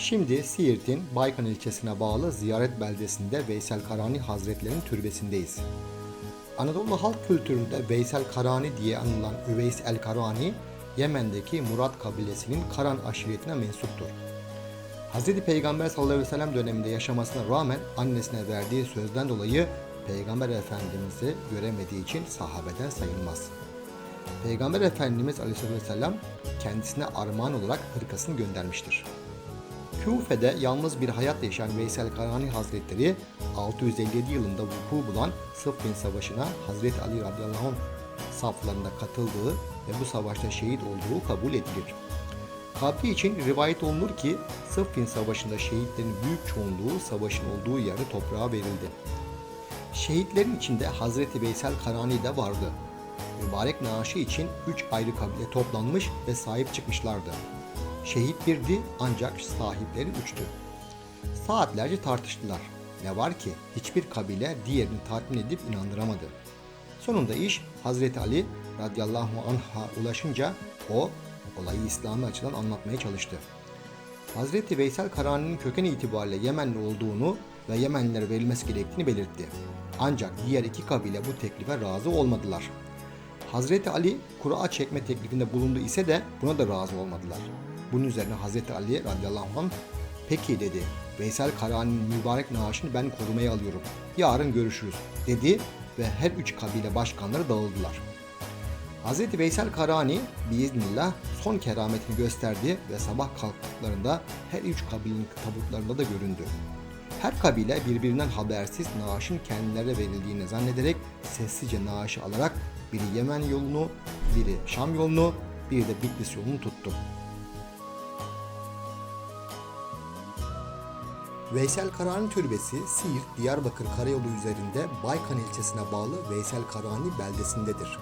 Şimdi Siirt'in Baykan ilçesine bağlı Ziyaret beldesinde Veysel Karani Hazretleri'nin türbesindeyiz. Anadolu halk kültüründe Veysel Karani diye anılan Üveys el Karani, Yemen'deki Murat kabilesinin Karan aşiretine mensuptur. Hz. Peygamber sallallahu aleyhi ve sellem döneminde yaşamasına rağmen annesine verdiği sözden dolayı Peygamber Efendimiz'i göremediği için sahabeden sayılmaz. Peygamber Efendimiz aleyhisselatü vesselam kendisine armağan olarak hırkasını göndermiştir. Küfe'de yalnız bir hayat yaşayan Veysel Karani Hazretleri 657 yılında vuku bulan Sıffin Savaşı'na Hazreti Ali radıyallahu anh saflarında katıldığı ve bu savaşta şehit olduğu kabul edilir. Kabri için rivayet olunur ki Sıffin Savaşı'nda şehitlerin büyük çoğunluğu savaşın olduğu yerde toprağa verildi. Şehitlerin içinde Hazreti Veysel Karani de vardı. Mübarek naaşı için üç ayrı kabile toplanmış ve sahip çıkmışlardı. Şehit birdi ancak sahipleri üçtü. Saatlerce tartıştılar. Ne var ki hiçbir kabile diğerini tatmin edip inandıramadı. Sonunda iş Hazreti Ali radıyallahu anh'a ulaşınca o olayı İslami açıdan anlatmaya çalıştı. Hazreti Veysel Karani'nin köken itibariyle Yemenli olduğunu ve Yemenlilere verilmesi gerektiğini belirtti. Ancak diğer iki kabile bu teklife razı olmadılar. Hazreti Ali kura çekme teklifinde bulundu ise de buna da razı olmadılar. Bunun üzerine Hazreti Ali radıyallahu anh peki dedi Veysel Karani'nin mübarek naaşını ben korumaya alıyorum. Yarın görüşürüz dedi ve her üç kabile başkanları dağıldılar. Hz. Veysel Karani biiznillah son kerametini gösterdi ve sabah kalktıklarında her üç kabilenin tabutlarında da göründü. Her kabile birbirinden habersiz naaşın kendilerine verildiğini zannederek sessizce naaşı alarak biri Yemen yolunu, biri Şam yolunu, biri de Bitlis yolunu tuttu. Veysel Karani Türbesi Siirt Diyarbakır Karayolu üzerinde Baykan ilçesine bağlı Veysel Karani beldesindedir.